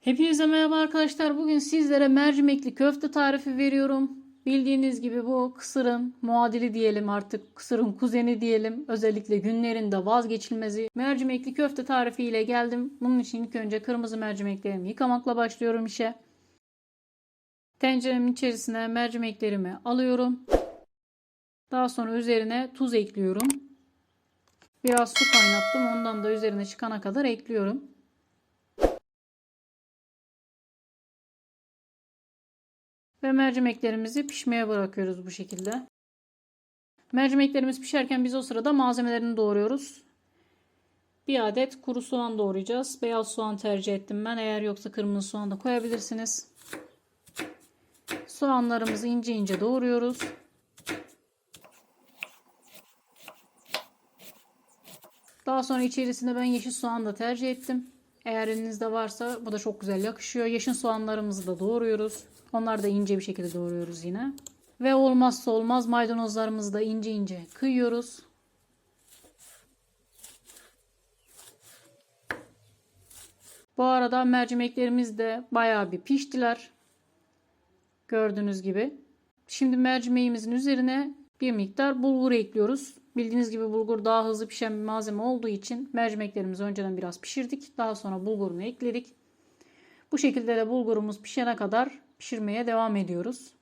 Hepinize merhaba arkadaşlar. Bugün sizlere mercimekli köfte tarifi veriyorum. Bildiğiniz gibi bu kısırın muadili diyelim artık. Kısırın kuzeni diyelim. Özellikle günlerinde vazgeçilmezi. Mercimekli köfte tarifi ile geldim. Bunun için ilk önce kırmızı mercimeklerimi yıkamakla başlıyorum işe. Tenceremin içerisine mercimeklerimi alıyorum. Daha sonra üzerine tuz ekliyorum. Biraz su kaynattım. Ondan da üzerine çıkana kadar ekliyorum. Ve mercimeklerimizi pişmeye bırakıyoruz bu şekilde. Mercimeklerimiz pişerken biz o sırada malzemelerini doğruyoruz. Bir adet kuru soğan doğrayacağız. Beyaz soğan tercih ettim ben. Eğer yoksa kırmızı soğan da koyabilirsiniz. Soğanlarımızı ince ince doğruyoruz. Daha sonra içerisinde ben yeşil soğan da tercih ettim. Eğer elinizde varsa bu da çok güzel yakışıyor. Yeşil soğanlarımızı da doğruyoruz. Onları da ince bir şekilde doğruyoruz yine. Ve olmazsa olmaz maydanozlarımızı da ince ince kıyıyoruz. Bu arada mercimeklerimiz de bayağı bir piştiler. Gördüğünüz gibi. Şimdi mercimeğimizin üzerine bir miktar bulgur ekliyoruz. Bildiğiniz gibi bulgur daha hızlı pişen bir malzeme olduğu için mercimeklerimizi önceden biraz pişirdik. Daha sonra bulgurunu ekledik. Bu şekilde de bulgurumuz pişene kadar pişirmeye devam ediyoruz.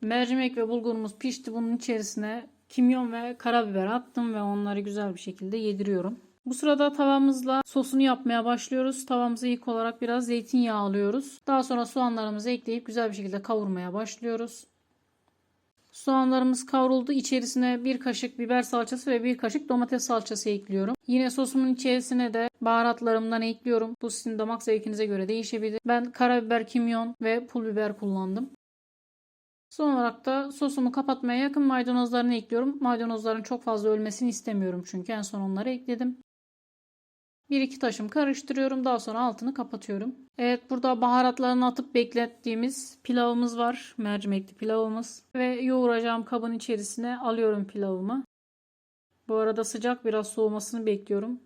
Mercimek ve bulgurumuz pişti. Bunun içerisine kimyon ve karabiber attım ve onları güzel bir şekilde yediriyorum. Bu sırada tavamızla sosunu yapmaya başlıyoruz. Tavamıza ilk olarak biraz zeytinyağı alıyoruz. Daha sonra soğanlarımızı ekleyip güzel bir şekilde kavurmaya başlıyoruz. Soğanlarımız kavruldu. İçerisine bir kaşık biber salçası ve bir kaşık domates salçası ekliyorum. Yine sosumun içerisine de baharatlarımdan ekliyorum. Bu sizin damak zevkinize göre değişebilir. Ben karabiber, kimyon ve pul biber kullandım. Son olarak da sosumu kapatmaya yakın maydanozlarını ekliyorum. Maydanozların çok fazla ölmesini istemiyorum çünkü en son onları ekledim. Bir iki taşım karıştırıyorum. Daha sonra altını kapatıyorum. Evet burada baharatlarını atıp beklettiğimiz pilavımız var. Mercimekli pilavımız. Ve yoğuracağım kabın içerisine alıyorum pilavımı. Bu arada sıcak biraz soğumasını bekliyorum.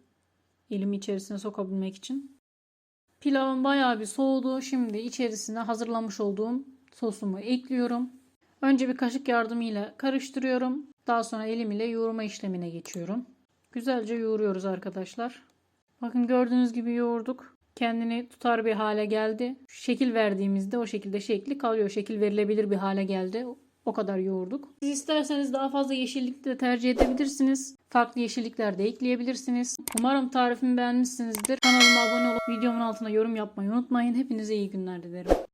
Elimi içerisine sokabilmek için. Pilavım bayağı bir soğudu. Şimdi içerisine hazırlamış olduğum sosumu ekliyorum. Önce bir kaşık yardımıyla karıştırıyorum. Daha sonra elim ile yoğurma işlemine geçiyorum. Güzelce yoğuruyoruz arkadaşlar. Bakın gördüğünüz gibi yoğurduk. Kendini tutar bir hale geldi. Şekil verdiğimizde o şekilde şekli kalıyor. Şekil verilebilir bir hale geldi. O kadar yoğurduk. Siz isterseniz daha fazla yeşillik de tercih edebilirsiniz. Farklı yeşillikler de ekleyebilirsiniz. Umarım tarifimi beğenmişsinizdir. Kanalıma abone olup videomun altına yorum yapmayı unutmayın. Hepinize iyi günler dilerim.